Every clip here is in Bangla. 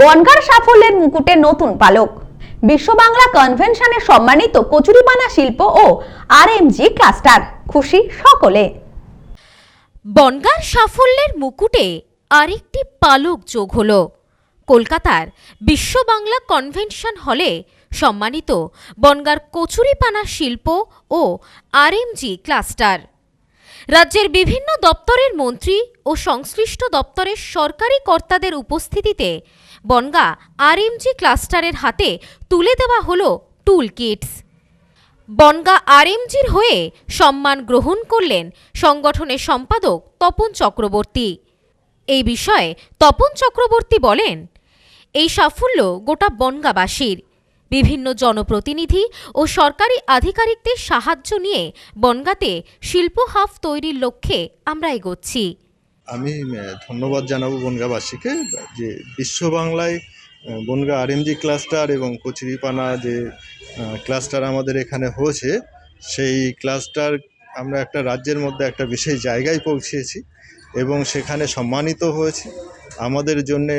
বনগার সাফল্যের মুকুটে নতুন পালক। বিশ্ব বাংলা কনভেনশনে সম্মানিত কচুরিপানা শিল্প ও আর আরএমজি ক্লাস্টার। খুশি সকলে। বনগার সাফল্যের মুকুটে আরেকটি পালক যোগ হল। কলকাতার বিশ্ব বাংলা কনভেনশন হলে সম্মানিত বনগার কচুরিপানা শিল্প ও আর আরএমজি ক্লাস্টার। রাজ্যের বিভিন্ন দপ্তরের মন্ত্রী ও সংশ্লিষ্ট দপ্তরের সরকারি কর্তাদের উপস্থিতিতে বনগা আরএমজি ক্লাস্টারের হাতে তুলে দেওয়া হল টুল কিটস। বনগা আরএমজির হয়ে সম্মান গ্রহণ করলেন সংগঠনের সম্পাদক তপন চক্রবর্তী। এই বিষয়ে তপন চক্রবর্তী বলেন, এই সাফল্য গোটা বনগাবাসীর। বিভিন্ন জনপ্রতিনিধি ও সরকারি আধিকারিকদের সাহায্য নিয়ে বনগাতে শিল্প হাফ তৈরির লক্ষ্যে আমরা এগোচ্ছি। আমি ধন্যবাদ জানাব বনগাঁবাসীকে যে বিশ্ব বাংলায় বনগাঁ আরএমজি ক্লাস্টার এবং কচুরিপানা যে ক্লাস্টার আমাদের এখানে হয়েছে, সেই ক্লাস্টার আমরা একটা রাজ্যের মধ্যে একটা বিশেষ জায়গায় পৌঁছেছি এবং সেখানে সম্মানিত হয়েছে। আমাদের জন্যে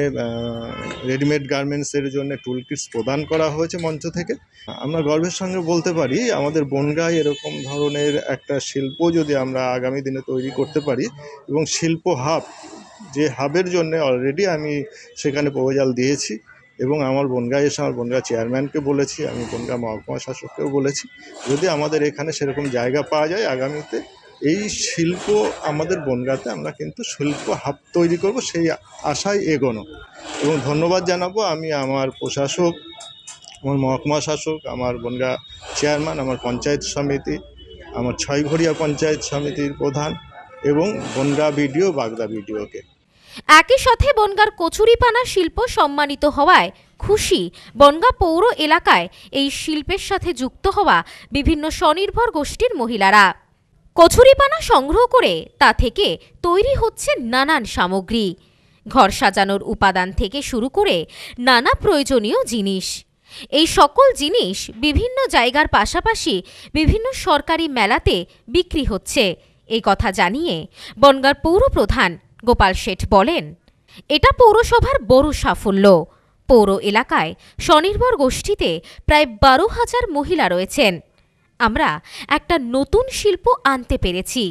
রেডিমেড গার্মেন্টসের জন্য টুল কিটস প্রদান করা হয়েছে মঞ্চ থেকে। আমরা গর্বের সঙ্গে বলতে পারি, আমাদের বনগাঁয় এরকম ধরনের একটা শিল্প যদি আমরা আগামী দিনে তৈরি করতে পারি এবং শিল্প হাব যে হাবের জন্য অলরেডি আমি সেখানে প্রপোজাল দিয়েছি এবং আমার বনগাঁ এসে আমার বনগাঁ চেয়ারম্যানকে বলেছি, আমি বনগাঁ মহকুমা শাসককেও বলেছি, যদি আমাদের এখানে সেরকম জায়গা পাওয়া যায় আগামীতে এই শিল্প আমাদের বনগাঁতে, আমরা কিন্তু শিল্প হাব তৈরি করব, সেই আশায় এগোনো। এবং ধন্যবাদ জানাব আমি আমার প্রশাসক, আমার মহকুমা শাসক, আমার বনগাঁ চেয়ারম্যান, আমার পঞ্চায়েত সমিতি, আমার ছয়ঘরিয়া পঞ্চায়েত সমিতির প্রধান এবং বনগাঁ বিডিও, বাগদা বিডিওকে। একই সাথে বনগার কচুরিপানা শিল্প সম্মানিত হওয়ায় খুশি বনগা পৌর এলাকায় এই শিল্পের সাথে যুক্ত হওয়া বিভিন্ন স্বনির্ভর গোষ্ঠীর মহিলারা। কচুরিপানা সংগ্রহ করে তা থেকে তৈরি হচ্ছে নানান সামগ্রী। ঘর সাজানোর উপাদান থেকে শুরু করে নানা প্রয়োজনীয় জিনিস। এই সকল জিনিস বিভিন্ন জায়গার পাশাপাশি বিভিন্ন সরকারি মেলাতে বিক্রি হচ্ছে। এই কথা জানিয়ে বনগার পৌরপ্রধান গোপাল শেঠ বলেন, এটা পৌরসভার বড় সাফল্য। পৌর এলাকায় স্বনির্ভর গোষ্ঠীতে প্রায় বারো হাজার মহিলা রয়েছেন। আমরা একটা নতুন শিল্প আনতে পেরেছি।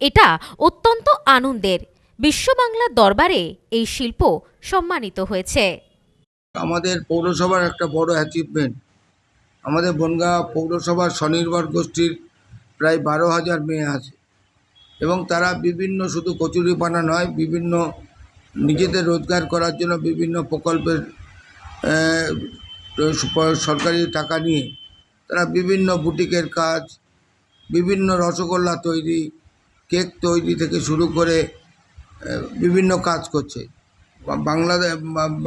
এটা অত্যন্ত আনন্দের। বিশ্ববাংলার দরবারে এই শিল্প সম্মানিত হয়েছে। আমাদের পৌরসভার একটা বড় অ্যাচিভমেন্ট আমাদের বনগাঁ পৌরসভার স্বনির্ভর গোষ্ঠীর প্রায় বারো হাজার মেয়ে আছে। এবং তারা বিভিন্ন শুধু কচুরিপানা নয়, বিভিন্ন নিজেদের রোজগার করার জন্য বিভিন্ন প্রকল্পের সরকারি টাকা নিয়ে তারা বিভিন্ন বুটিকের কাজ, বিভিন্ন রসগোল্লা তৈরি, কেক তৈরি থেকে শুরু করে বিভিন্ন কাজ করছে। বাংলাদেশ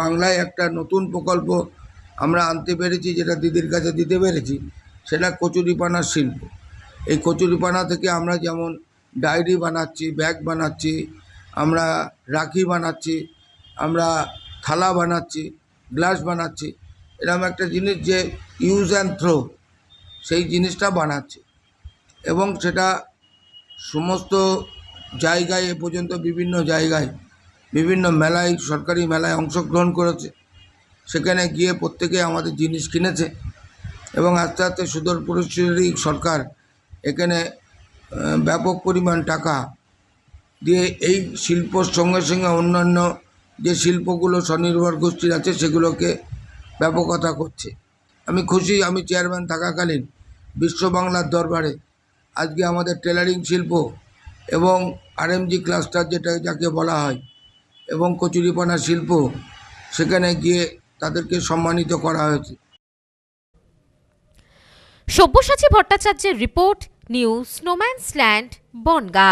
বাংলায় একটা নতুন প্রকল্প আমরা আনতে পেরেছি, যেটা দিদির কাছে দিতে পেরেছি, সেটা কচুরিপানার শিল্প। এই কচুরিপানা থেকে আমরা যেমন ডায়েরি বানাচ্ছি, ব্যাগ বানাচ্ছি, আমরা রাখি বানাচ্ছি, আমরা থালা বানাচ্ছি, গ্লাস বানাচ্ছি এরকম একটা জিনিস যে ইউজ অ্যান্ড থ্রো সেই জিনিসটা বানাচ্ছে। এবং সেটা সমস্ত জায়গায় এ পর্যন্ত বিভিন্ন জায়গায়, বিভিন্ন মেলায়, সরকারি মেলায় অংশগ্রহণ করেছে। সেখানে গিয়ে প্রত্যেকে আমাদের জিনিস কিনেছে এবং আস্তে আস্তে সুদূর পরিশ্রী সরকার এখানে ব্যাপক পরিমাণ টাকা দিয়ে এই শিল্পর সঙ্গে সঙ্গে অন্যান্য যে শিল্পগুলো স্বনির্ভর গোষ্ঠীর আছে সেগুলোকে ব্যাপকতা করছে। আমি খুশি, আমি চেয়ারম্যান থাকাকালীন বিশ্ব বাংলার দরবারে। আজকে আমাদের টেলারিং শিল্প এবং আরএমজি ক্লাস্টার যেটা, যাকে বলা হয়, এবং কচুরিপানা শিল্প, সেখানে গিয়ে তাদেরকে সম্মানিত করা হয়েছে। সব্যসাচী ভট্টাচার্যের report, news, Snowman's Land, Bongaon.